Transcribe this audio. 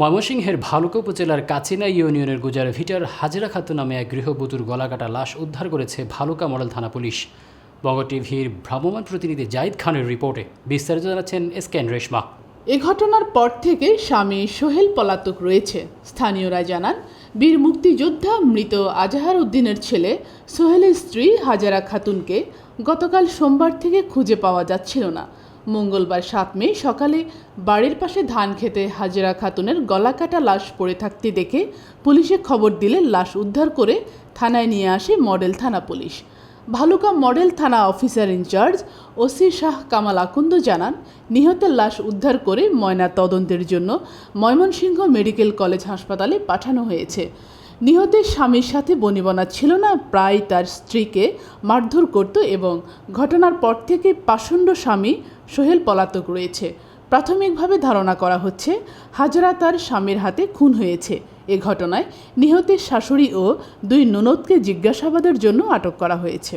ময়মনসিংহের ভালুকা উপজেলার কাচিনা ইউনিয়নের গুজার ভিটার হাজরা খাতুন নামে এক গৃহবধূর গলাকাটা লাশ উদ্ধার করেছে ভালুকা মডেল থানা পুলিশ। বঙ্গ টিভির ভ্রাম্যমাণ প্রতিনিধি জাহিদ খানের রিপোর্টে বিস্তারিত জানাচ্ছেন এসকেন রেশমা। এ ঘটনার পর থেকে স্বামী সোহেল পলাতক রয়েছে। স্থানীয়রা জানান, বীর মুক্তিযোদ্ধা মৃত আজাহার উদ্দিনের ছেলে সোহেলের স্ত্রী হাজারা খাতুনকে গতকাল সোমবার থেকে খুঁজে পাওয়া যাচ্ছিল না। মঙ্গলবার সাত মে সকালে বাড়ির পাশে ধান খেতে হাজারা খাতুনের গলাকাটা লাশ পড়ে থাকতে দেখে পুলিশে খবর দিলে লাশ উদ্ধার করে থানায় নিয়ে আসে মডেল থানা পুলিশ। ভালুকা মডেল থানা officer in charge OC Shah Kamal Akund জানান, নিহতের লাশ উদ্ধার করে ময়না তদন্তের জন্য ময়মনসিংহ মেডিকেল কলেজ হাসপাতালে পাঠানো হয়েছে। নিহতের স্বামীর সাথে বনিবনা ছিল না, প্রায় তার স্ত্রীকে মারধর করত এবং ঘটনার পর থেকে পাষণ্ড স্বামী সোহেল পলাতক রয়েছে। প্রাথমিকভাবে ধারণা করা হচ্ছে, হাজরা তার স্বামীর হাতে খুন হয়েছে। এ ঘটনায় নিহতের শাশুড়ি ও দুই ননদকে জিজ্ঞাসাবাদের জন্য আটক করা হয়েছে।